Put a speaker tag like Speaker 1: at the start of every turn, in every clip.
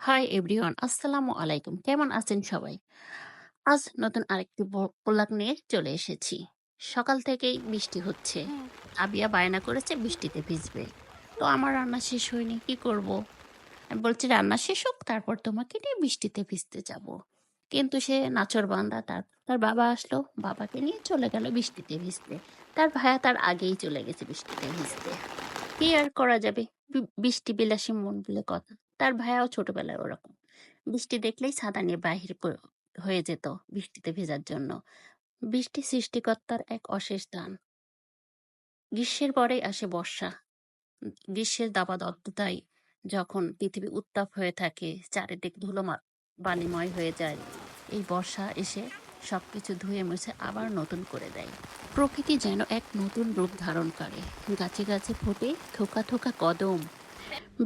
Speaker 1: Hi everyone আসসালামু আলাইকুম কেমন আছেন সবাই? আজ নতুন আরেকটি ব্লগ নিয়ে চলে এসেছি। সকাল থেকেই বৃষ্টি হচ্ছে। আবিয়া বায়না করেছে বৃষ্টিতে ভিজবে। তো আমার রান্না শেষ হয়নি কি করব? আমি বলছি রান্না শেষ হোক তারপর তোমাকে নিয়ে বৃষ্টিতে ভিজতে যাব। কিন্তু সে নাচর বান্দা তার তার বাবা আসলো। বাবাকে নিয়ে চলে গেল বৃষ্টিতে ভিজতে। তার ভাইয়া তার আগেই চলে গেছে বৃষ্টিতে ভিজতে। কি আর করা যাবে? বৃষ্টি বিলাসী মন বলে কথা। তার ভাইয়াও ছোটবেলায় ওরকম। বৃষ্টি দেখলেই ছাতা নিয়ে বাহির হয়ে যেত বৃষ্টিতে ভেজার জন্য। বৃষ্টি সৃষ্টিকর্তার এক অশেষ দান। গ্রীষ্মের পরেই আসে বর্ষা। গ্রীষ্মের দাবাদত্ততায় যখন পৃথিবী উত্তাপ হয়ে থাকে, চারিদিক ধুলো বালিময় হয়ে যায়। এই বর্ষা এসে সবকিছু ধুয়ে মুছে আবার নতুন করে দেয়। প্রকৃতি যেন এক নতুন রূপ ধারণ করে। গাছে গাছে ফোটে থোকা থোকা কদম।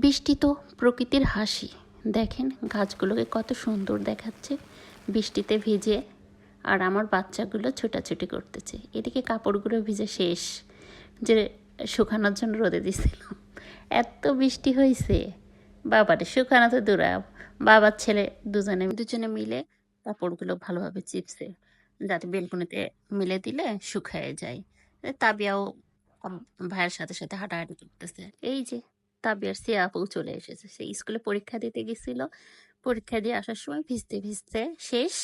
Speaker 1: বৃষ্টি তো প্রকৃতির হাসি। দেখেন গাছগুলোকে কত সুন্দর দেখাচ্ছে। বৃষ্টিতে ভিজে আর আমার বাচ্চাগুলো ছোটাছুটি করতেছে। এদিকে কাপড়গুলো ভিজে শেষ। যে শুকানোর জন্য রোদে দিছিলাম এত বৃষ্টি হয়েছে বাবারে, শুকানো তো দূরাও বাবার ছেলে দুজনে দুজনে মিলে কাপড়গুলো ভালোভাবে চিপসে যাতে বেলকুনিতে মিলে দিলে শুকায় যায়। তাবিয়াও ভাইয়ের সাথে সাথে হাঁটাহাঁটি করতেছে। এই যে তাবিয়ার সে আপু চলে এসেছে। সে স্কুলে পরীক্ষা দিতে গেছিল। পরীক্ষা দিয়ে আসার সময় ভিজতে ভিজতে শেষ।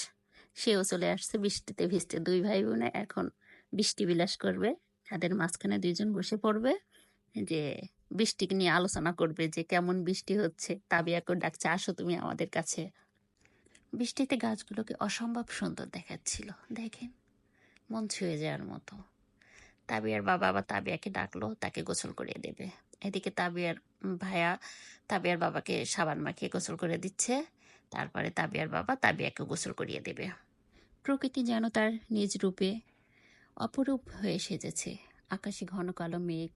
Speaker 1: সেও চলে আসছে বৃষ্টিতে ভিজতে। দুই ভাই বোনে এখন বৃষ্টি বিলাস করবে। তাদের মাঝখানে দুইজন বসে পড়বে। যে বৃষ্টিকে নিয়ে আলোচনা করবে যে কেমন বৃষ্টি হচ্ছে। তাবিয়াকে ডাকছে, আসো তুমি আমাদের কাছে। বৃষ্টিতে গাছগুলোকে অসম্ভব সুন্দর দেখাচ্ছিল। দেখেন, মন ছুঁয়ে যাওয়ার মতো। তাবিয়ার বাবা আবার তাবিয়াকে ডাকলো, তাকে গোসল করিয়ে দেবে। এদিকে তাবিয়ার ভাইয়া তাবিয়ার বাবাকে সাবান মাখিয়ে গোসল করে দিচ্ছে। তারপরে তাবিয়ার বাবা তাবিয়াকে গোসল করিয়ে দেবে। প্রকৃতি যেন তার নিজ রূপে অপরূপ হয়ে সেজেছে। আকাশে ঘন কালো মেঘ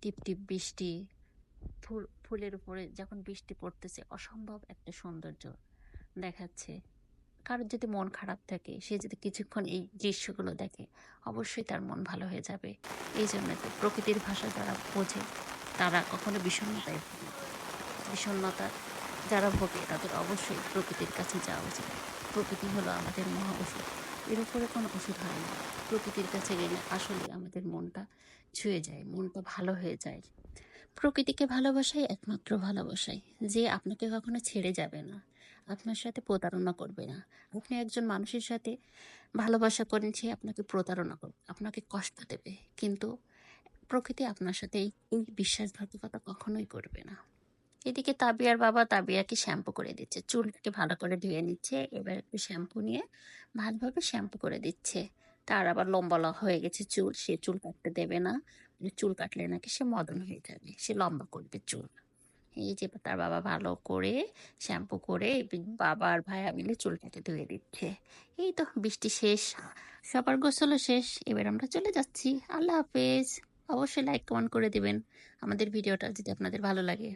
Speaker 1: টিপ টিপ বৃষ্টি, ফুল, ফুলের উপরে যখন বৃষ্টি পড়তেছে, অসম্ভব একটা সৌন্দর্য দেখাচ্ছে। কারোর যদি মন খারাপ থাকে, সে যদি কিছুক্ষণ এই দৃশ্যগুলো দেখে, অবশ্যই তার মন ভালো হয়ে যাবে। এই জন্য প্রকৃতির ভাষা যারা বোঝে তারা কখনো বিষণ্ণতায় ভোগে না। বিষণ্ণতা যারা ভোগে, তাদের অবশ্যই প্রকৃতির কাছে যাওয়া উচিত। প্রকৃতি হলো আমাদের মহা ওষুধ। এর উপরে কোনো ওষুধ হয় না। প্রকৃতির কাছে গেলে আসলে আমাদের মনটা ছুঁয়ে যায়, মনটা ভালো হয়ে যায়। প্রকৃতিকে ভালোবাসাই একমাত্র ভালোবাসাই। যে আপনাকে কখনো ছেড়ে যাবে না, আপনার সাথে প্রতারণা করবে না। আপনি একজন মানুষের সাথে ভালোবাসা করেন, সে আপনাকে প্রতারণা করবে, আপনাকে কষ্ট দেবে। কিন্তু প্রকৃতি আপনার সাথে এই বিশ্বাসঘাতকতা কখনোই করবে না। এদিকে তাবিয়ার বাবা তাবিয়াকে শ্যাম্পু করে দিচ্ছে। চুলটাকে ভালো করে ধুয়ে নিচ্ছে, এবার একটু শ্যাম্পু নিয়ে ভালোভাবে শ্যাম্পু করে দিচ্ছে। তার আবার লম্বা হয়ে গেছে চুল, সে চুল কাটতে দেবে না। চুল কাটলে নাকি সে মদন হয়ে যাবে, সে লম্বা করবে চুল। এই যে তার বাবা ভালো করে শ্যাম্পু করে বাবা আর ভাইয়া মিলে চুলটাকে ধুয়ে দিচ্ছে। এই তো বৃষ্টি শেষ, সবার গোসলও শেষ, এবার আমরা চলে যাচ্ছি। আল্লাহ হাফেজ। অবশ্যই লাইক কমেন্ট করে দিবেন। আমাদের ভিডিওটা যদি আপনাদের ভালো লাগে।